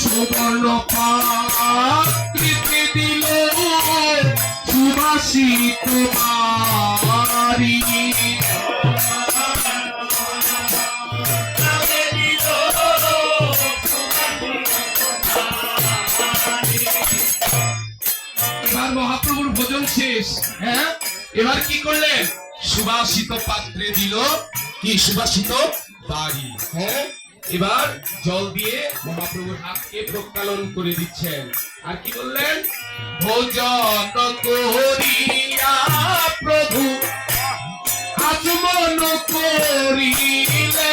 সুবর্ণ দিল সুবাসিত বাড়ি এবার মহাপ্রভুর ভোজন শেষ হ্যাঁ? এবার কি করলেন? সুবাসিত পাত্রে দিল কি সুবাসিত? বাড়ি হ্যাঁ? এবার জল দিয়ে মহাপ্রভুর হাতকে প্রক্ষালন করে দিচ্ছেন। আর কি বললেন? ভোজন করিয়া প্রভু, আচমন করিলে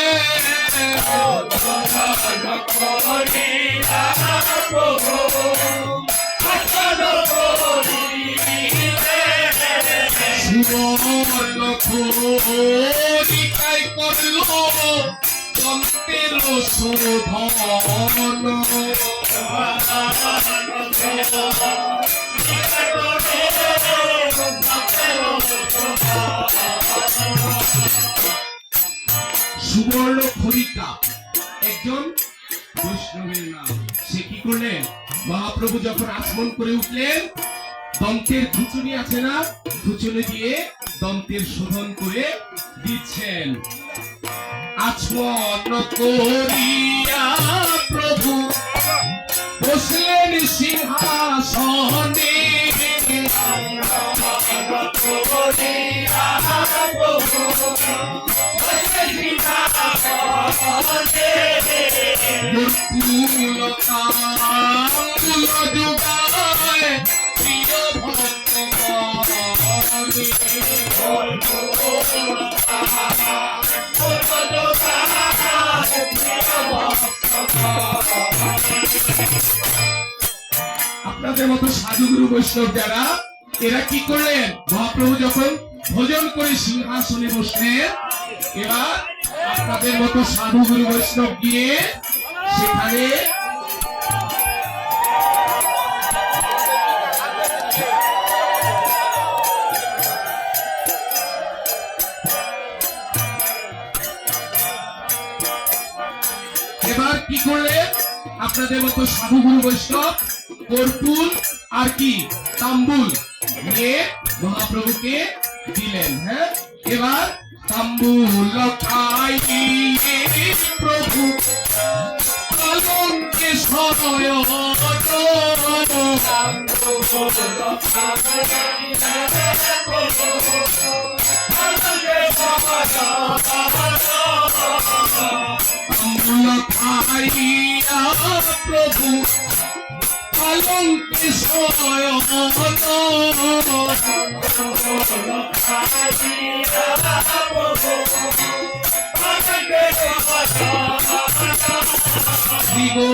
সুবর্ণ খোরিকাই করল তন্ত্রের শোধন সুবর্ণ খরিকা একজন বৈষ্ণবের নাম। সে কি করলেন? মহাপ্রভু যখন আচমন করে উঠলেন দন্তের খুচুনি আছে না? খুচুনি দিয়ে দন্তের শোধন করে দিচ্ছেন। আচমন করিয়া প্রভু, বসলেন সিংহাসনে। যুগায়। প্রিয় আপনাদের মতো সাধুগুরু বৈষ্ণব যারা, এরা কি করলেন? মহাপ্রভু যখন ভোজন করে সিংহাসনে বসলেন, এবার আপনাদের মতো সাধুগুরু বৈষ্ণব গিয়ে সেখানে কি করলেন? আপনাদের মতো সাধুগুরু বৈষ্ণব কর্পুল আর কি? তাম্বুল নিয়ে মহাপ্রভুকে দিলেন হ্যাঁ? এবার তাম্বুল খাই প্রভু সদয় তাম্বুল খাইয়া প্রভু কলঙ্কে সদয় দিগো